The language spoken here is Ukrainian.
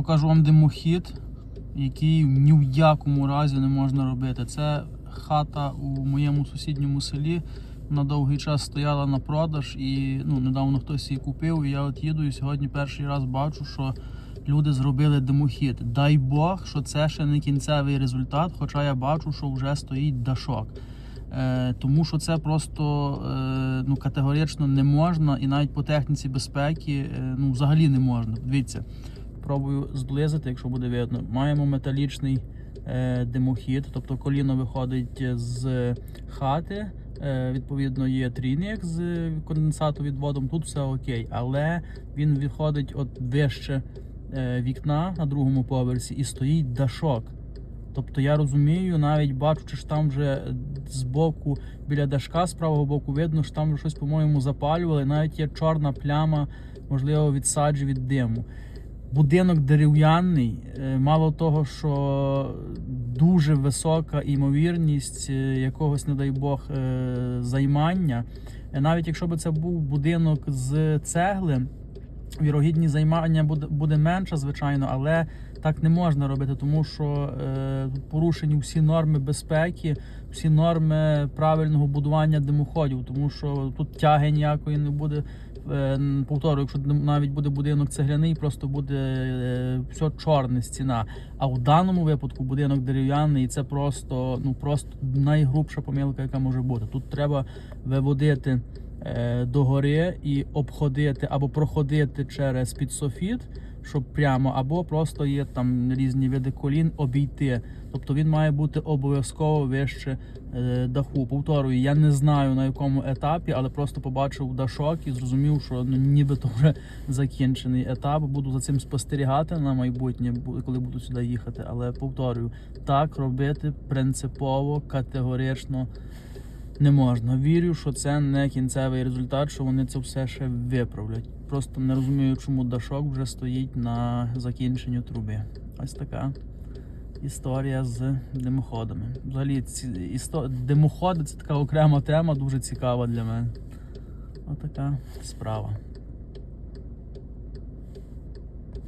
покажу вам димохід, який ні в якому разі не можна робити. Це хата у моєму сусідньому селі. На довгий час стояла на продаж і ну, недавно хтось її купив. І я от їду і сьогодні перший раз бачу, що люди зробили димохід. Дай Бог, що це ще не кінцевий результат, хоча я бачу, що вже стоїть дашок. Е, тому що це просто е, ну, категорично не можна, і навіть по техніці безпеки е, ну, взагалі не можна. Дивіться, пробую зблизити, якщо буде видно. Маємо металічний е, димохід, тобто коліно виходить з хати. Е, відповідно, є трійник з конденсатовідводом, тут все окей, але він виходить от вище е, вікна на другому поверсі і стоїть дашок. Тобто я розумію, навіть бачучи, що там вже з боку біля дашка з правого боку видно, що там вже щось, по-моєму, запалювали. Навіть є чорна пляма, можливо, від саджі від диму. Будинок дерев'яний, е, мало того, що дуже висока імовірність е, якогось, не дай Бог, е, займання. Навіть якщо б це був будинок з цегли, вірогідність займання буде, буде менша, звичайно, але так не можна робити, тому що е, порушені всі норми безпеки, всі норми правильного будування димоходів, тому що тут тяги ніякої не буде. Е, повторюю, якщо навіть буде будинок цегляний, просто буде е, все чорне стіна. А в даному випадку будинок дерев'яний, і це просто, ну просто найгрубша помилка, яка може бути. Тут треба виводити догори і обходити або проходити через підсофіт, щоб прямо, або просто є там різні види колін обійти. Тобто він має бути обов'язково вище е, даху. Повторюю, я не знаю на якому етапі, але просто побачив дашок і зрозумів, що ну нібито вже закінчений етап. Буду за цим спостерігати на майбутнє, коли буду сюди їхати. Але повторюю, так робити принципово, категорично не можна. Вірю, що це не кінцевий результат, що вони це все ще виправлять. Просто не розумію, чому дашок вже стоїть на закінченню труби. Ось така історія з димоходами. Взагалі, ці істо... димоходи це така окрема тема, дуже цікава для мене. Отака справа.